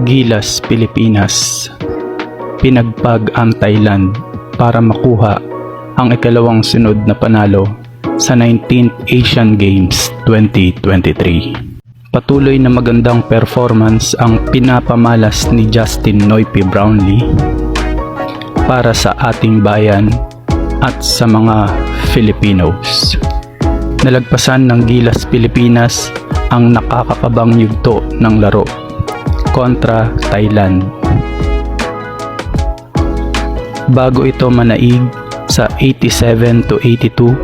Gilas, Pilipinas. Pinagpag ang Thailand para makuha ang ikalawang sunod na panalo sa 19th Asian Games 2023. Patuloy na magandang performance ang pinapamalas ni Justin Noype Brownlee para sa ating bayan at sa mga Filipinos. Nalagpasan ng Gilas Pilipinas ang nakakakabang yugto ng laro kontra Thailand. Bago ito manaig sa 87 to 82,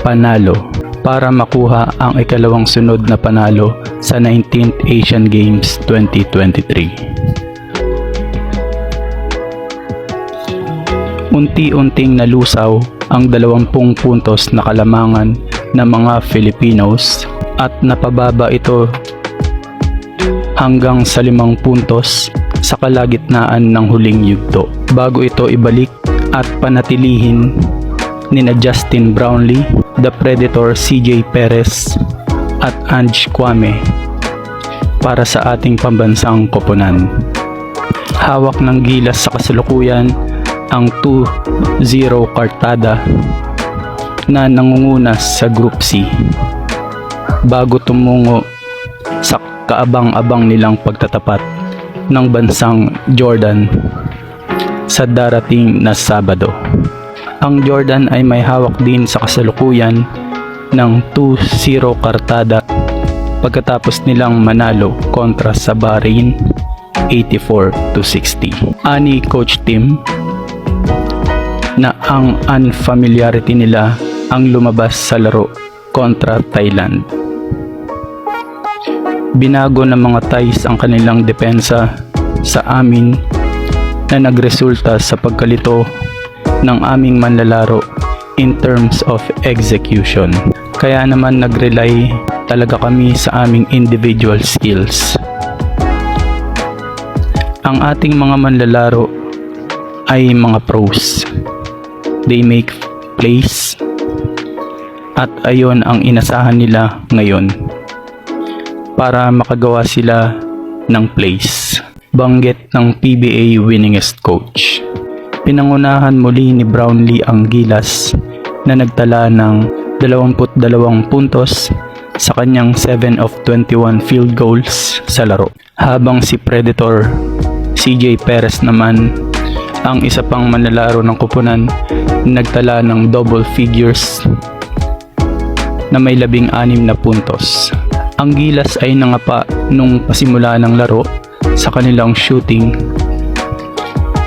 panalo para makuha ang ikalawang sunod na panalo sa 19th Asian Games 2023. Unti-unting nalusaw ang 20 puntos na kalamangan ng mga Filipinos at napababa ito hanggang sa limang puntos sa kalagitnaan ng huling yugto bago ito ibalik at panatilihin ni na Justin Brownlee, The Predator CJ Perez at Ange Kwame para sa ating pambansang koponan. Hawak ng gilas sa kasalukuyan ang 2-0 Cartada na nangunguna sa Group C bago tumungo sa kaabang-abang nilang pagtatapat ng bansang Jordan sa darating na Sabado. Ang Jordan ay may hawak din sa kasalukuyan ng 2-0 kartada pagkatapos nilang manalo kontra sa Bahrain 84 to 60. Ani coach team na ang unfamiliarity nila ang lumabas sa laro kontra Thailand. Binago ng mga Thais ang kanilang depensa sa amin na nagresulta sa pagkalito ng aming manlalaro in terms of execution. Kaya naman nag-rely talaga kami sa aming individual skills. Ang ating mga manlalaro ay mga pros. They make plays at ayon ang inasahan nila ngayon para makagawa sila ng plays. Banggit ng PBA winningest coach. Pinangunahan muli ni Brownlee ang Gilas na nagtala ng 22 puntos sa kanyang 7 of 21 field goals sa laro. Habang si Predator CJ Perez naman ang isa pang manlalaro ng kupunan nagtala ng double figures na may labing anim na puntos. Ang Gilas ay nangapa nung pasimula ng laro sa kanilang shooting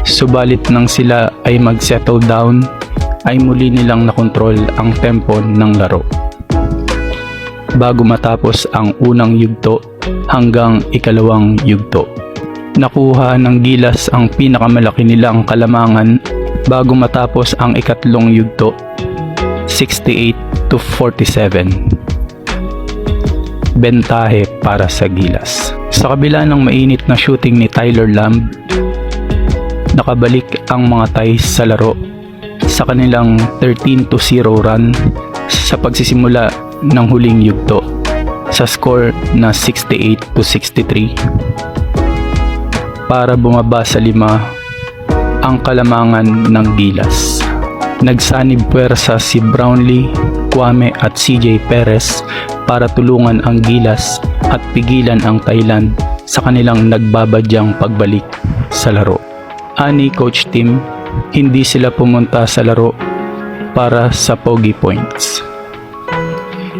Subalit nang sila ay mag-settle down, ay muli nilang nakontrol ang tempo ng laro. Bago matapos ang unang yugto hanggang ikalawang yugto. Nakuha ng gilas ang pinakamalaki nilang kalamangan bago matapos ang ikatlong yugto 68 to 47. Bentahe para sa gilas. Sa kabila ng mainit na shooting ni Tyler Lamb, nakabalik ang mga Thais sa laro sa kanilang 13 to 0 run sa pagsisimula ng huling yugto sa score na 68 to 63 para bumaba sa lima ang kalamangan ng Gilas. Nagsanib puwersa si Brownlee, Kwame at CJ Perez para tulungan ang Gilas at pigilan ang Thailand sa kanilang nagbabadyang pagbalik sa laro ani coach team, hindi sila pumunta sa laro para sa pogi points.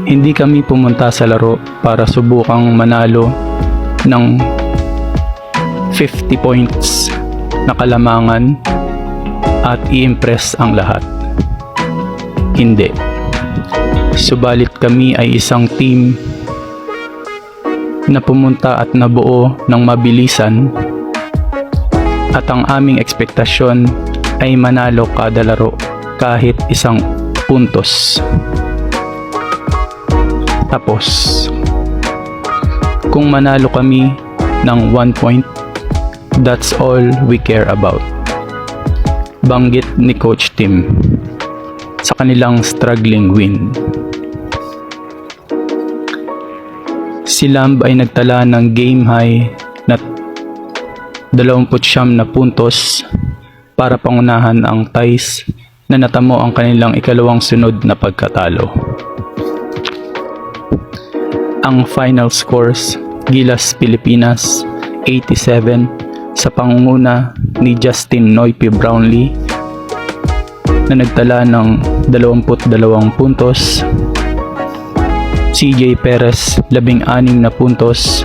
Hindi kami pumunta sa laro para subukang manalo ng 50 points na kalamangan at i-impress ang lahat. Hindi. Subalit kami ay isang team na pumunta at nabuo ng mabilisan at ang aming ekspektasyon ay manalo kada laro kahit isang puntos. Tapos, kung manalo kami ng 1 point, that's all we care about. Banggit ni Coach Tim sa kanilang struggling win. Si Lamb ay nagtala ng game high na 29 na puntos para pangunahan ang Thais na natamo ang kanilang ikalawang sunod na pagkatalo. Ang final scores, Gilas Pilipinas 87 sa pangunguna ni Justin Noipi Brownlee na nagtala ng 22 puntos CJ Perez 16 na puntos.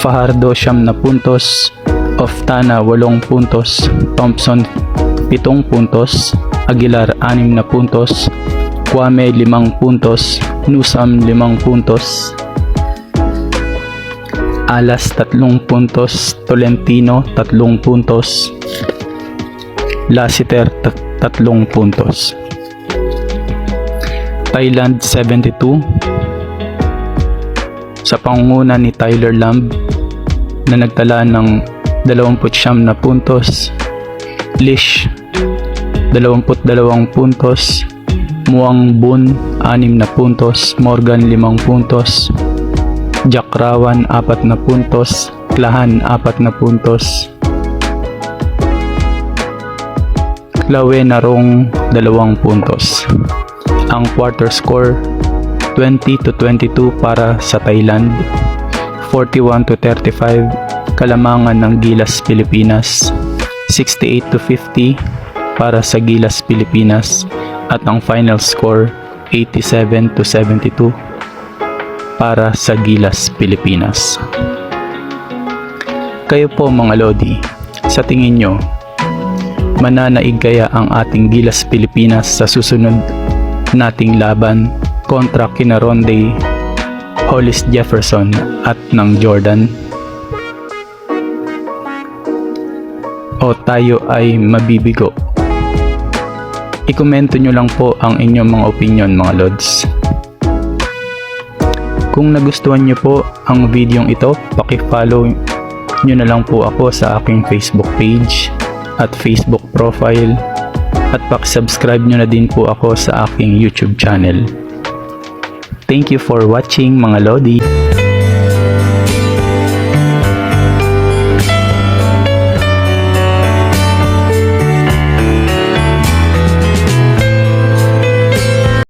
Fajardo siyam na puntos. Oftana 8 puntos. Thompson 7 puntos. Aguilar 6 na puntos. Kwame 5 puntos. Nusam 5 puntos. Alas 3 puntos. Tolentino 3 puntos. Lassiter 3 puntos. Thailand 72 sa pangunguna ni Tyler Lamb na nagtala ng 29 na puntos Lish 22 puntos Muang Bun 6 na puntos Morgan 5 puntos Jack Rawan 4 na puntos Klahan 4 na puntos Klawe Narong 2 puntos. Ang quarter score 20 to 22 para sa Thailand 41 to 35 kalamangan ng Gilas Pilipinas 68 to 50 para sa Gilas Pilipinas at ang final score 87 to 72 para sa Gilas Pilipinas. Kayo po mga Lodi sa tingin nyo mananaig kaya ang ating Gilas Pilipinas sa susunod nating laban kontra kina Ronde Hollis Jefferson at ng Jordan. O tayo ay mabibigo. Ikomento nyo lang po ang inyong mga opinion mga lods. Kung nagustuhan nyo po ang videong ito paki-follow nyo na lang po ako sa aking Facebook page at Facebook profile. At pak-subscribe nyo na din po ako sa aking YouTube channel. Thank you for watching mga Lodi!